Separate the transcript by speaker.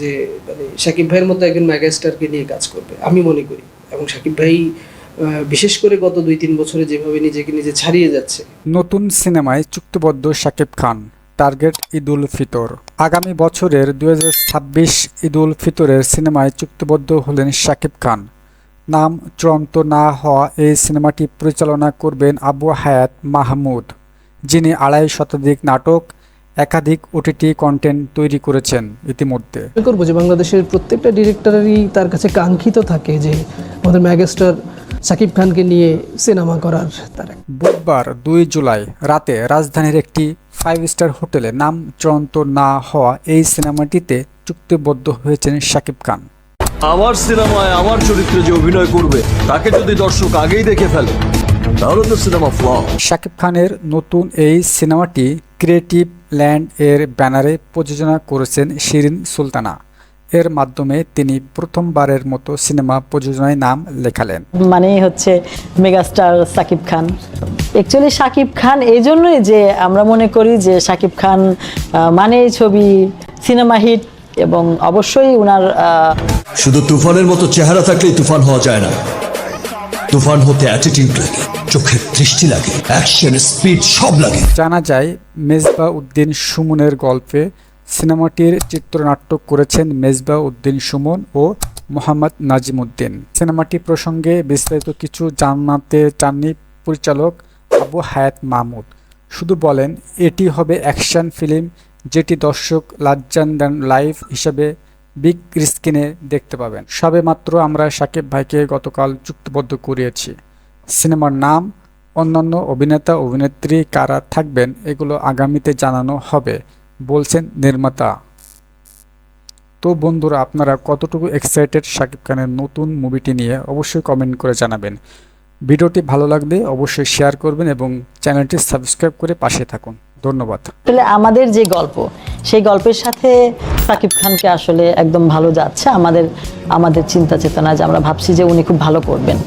Speaker 1: যে মানে সাকিব ভাইয়ের মতো একজন মেগাস্টারকে নিয়ে কাজ করবে, আমি মনে করি। এবং সাকিব ভাই বিশেষ করে গত দুই তিন বছরে যেভাবে নিজেকে নিজে ছাড়িয়ে যাচ্ছে।
Speaker 2: নতুন সিনেমায় চুক্তিবদ্ধ শাকিব খান, টার্গেট ঈদুল ফিতর। আগামী বছরের দুই হাজার ছাব্বিশ ঈদুল ফিতরের সিনেমায় চুক্তিবদ্ধ হলেন শাকিব খান। নাম চূড়ান্ত না হওয়া এই সিনেমাটি পরিচালনা করবেন আবু হায়াত মাহমুদ, যিনি আড়াই শতাধিক নাটক একাধিক ওটিটি কন্টেন্ট তৈরি করেছেন ইতিমধ্যে।
Speaker 1: করব যে বাংলাদেশের প্রত্যেকটা ডিরেক্টরেরই তার কাছে কাঙ্ক্ষিত থাকে যে আমাদের মেগাস্টার সাকিব খানকে নিয়ে সিনেমা করার তার
Speaker 2: বুধবার দুই জুলাই রাতে রাজধানীর একটি ফাইভ স্টার হোটেলে নাম চূড়ান্ত না হওয়া এই সিনেমাটিতে চুক্তিবদ্ধ হয়েছেন শাকিব খান।
Speaker 3: আমার সিনেমায় আমার চরিত্রে যে অভিনয় করবে তাকে যদি দর্শক আগেই দেখে ফেলে তাহলে তো সিনেমা ফ্লপ
Speaker 2: শাকিব খানের নতুন এই সিনেমাটি ক্রিয়েটিভ ল্যান্ড এর ব্যানারে প্রযোজনা করেছেন শিরিন সুলতানা। এর মাধ্যমে তিনি প্রথমবারের মতো সিনেমা প্রযোজনায় নাম লেখালেন।
Speaker 4: মানেই হচ্ছে মেগাস্টার সাকিব খান। অ্যাকচুয়ালি সাকিব খান এই জন্যই যে আমরা মনে করি যে সাকিব খান মানেই ছবি সিনেমা হিট এবং অবশ্যই উনার
Speaker 3: শুধু তুফানের মতো চেহারা থাকলেই তুফান হওয়া যায় না। তুফান হতে অ্যাটিটিউড লাগে চোখের দৃষ্টি লাগে অ্যাকশন স্পিড সব লাগে।
Speaker 2: জানা যায়, মেজবা উদ্দিন সুমনের গল্পে সিনেমাটির চিত্রনাট্য করেছেন মেজবা উদ্দিন সুমন ও মোহাম্মদ নাজিম উদ্দিন সিনেমাটি প্রসঙ্গে বিস্তারিত কিছু জানাতে চাননি পরিচালক আবু হায়াত মাহমুদ। শুধু বলেন, এটি হবে অ্যাকশন ফিল্ম যেটি দর্শক লাজ্জান দ্যান লাইভ হিসাবে বিগ স্ক্রিনে দেখতে পাবেন। সবে মাত্র আমরা সাকিব ভাইকে গতকাল চুক্তিবদ্ধ করিয়েছি। সিনেমার নাম, অন্যান্য অভিনেতা, অভিনেত্রী কারা থাকবেন এগুলো আগামীতে জানানো হবে, বলছেন নির্মাতা। তো বন্ধুরা, আপনারা কতটুকু এক্সাইটেড শাকিব খানের নতুন মুভিটি নিয়ে অবশ্যই কমেন্ট করে জানাবেন। ভিডিওটি ভালো লাগলে অবশ্যই শেয়ার করবেন এবং চ্যানেলটি সাবস্ক্রাইব করে পাশে থাকুন। ধন্যবাদ।
Speaker 4: আসলে আমাদের যে গল্প, সেই গল্পের সাথে সাকিব খানকে আসলে একদম ভালো যাচ্ছে। আমাদের আমাদের চিন্তা চেতনা যে আমরা ভাবছি যে উনি খুব ভালো করবেন।